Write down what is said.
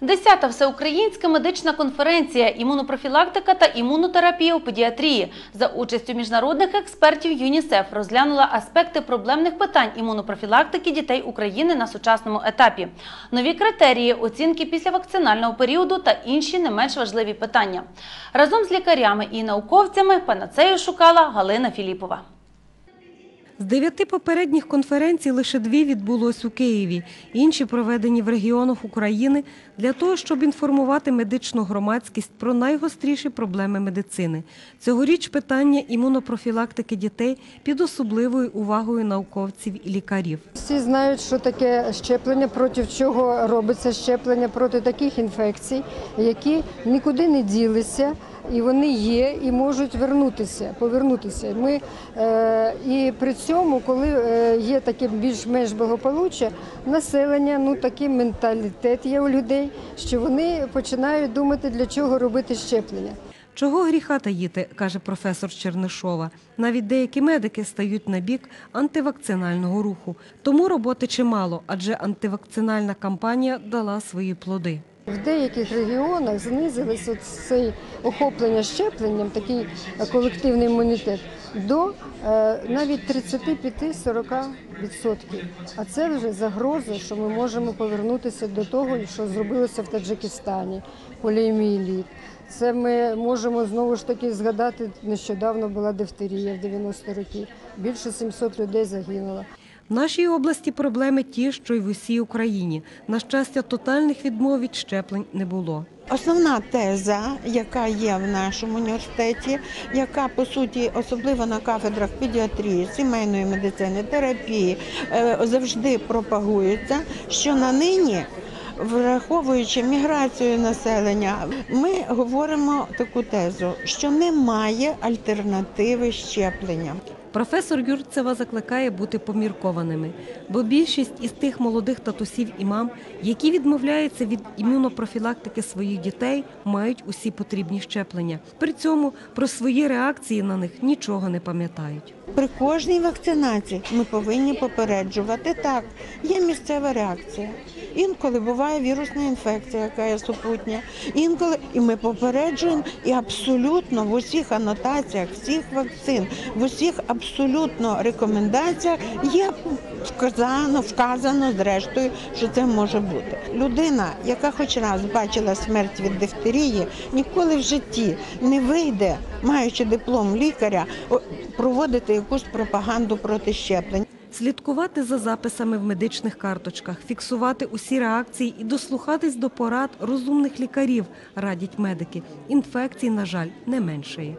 Десята всеукраїнська медична конференція імунопрофілактика та імунотерапія у педіатрії за участю міжнародних експертів ЮНІСЕФ розглянула аспекти проблемних питань імунопрофілактики дітей України на сучасному етапі, нові критерії оцінки післявакцинального періоду та інші не менш важливі питання. Разом з лікарями і науковцями панацею шукала Галина Філіпова. З дев'яти попередніх конференцій лише дві відбулось у Києві, інші проведені в регіонах України для того, щоб інформувати медичну громадськість про найгостріші проблеми медицини. Цьогоріч питання імунопрофілактики дітей під особливою увагою науковців і лікарів. Всі знають, що таке щеплення, проти чого робиться щеплення проти таких інфекцій, які нікуди не ділися, і вони є, і можуть вернутися, повернутися. Ми е, і при цьому, коли е, є таке більш-менш благополуччя, населення, ну такий менталітет є у людей, що вони починають думати, для чого робити щеплення. Чого гріха таїти, каже професор Чернишова. Навіть деякі медики стають на бік антивакцинального руху. Тому роботи чимало, адже антивакцинальна кампанія дала свої плоди. В деяких регіонах знизилось от цей охоплення щепленням, такий колективний імунітет, до е, навіть 35-40%. А це вже загроза, що ми можемо повернутися до того, що зробилося в Таджикистані, поліоміеліт. Це ми можемо знову ж таки згадати, нещодавно була дифтерія в 90 роки. Більше 700 людей загинуло. В нашій області проблеми ті, що й в усій Україні. На щастя, тотальних відмов від щеплень не було. Основна теза, яка є в нашому університеті, яка по суті, особливо на кафедрах педіатрії, сімейної медицини, терапії, е, завжди пропагується, що на нині. Враховуючи міграцію населення, ми говоримо таку тезу, що немає альтернативи щепленням. Професор Юрцева закликає бути поміркованими, бо більшість із тих молодих татусів і мам, які відмовляються від імунопрофілактики своїх дітей, мають усі потрібні щеплення. При цьому про свої реакції на них нічого не пам'ятають. При кожній вакцинації ми повинні попереджувати так. Є місцева реакція. Інколи буває вірусна інфекція, яка є супутня. Інколи і ми попереджуємо, і абсолютно в усіх анотаціях всіх вакцин, в усіх абсолютно рекомендаціях є вказано, вказано зрештою, що це може бути. Людина, яка хоч раз бачила смерть від дифтерії, ніколи в житті не вийде, маючи диплом лікаря, проводити якусь пропаганду проти щеплень. Слідкувати за записами в медичних карточках, фіксувати усі реакції і дослухатись до порад розумних лікарів, радять медики. Інфекцій, на жаль, не меншає.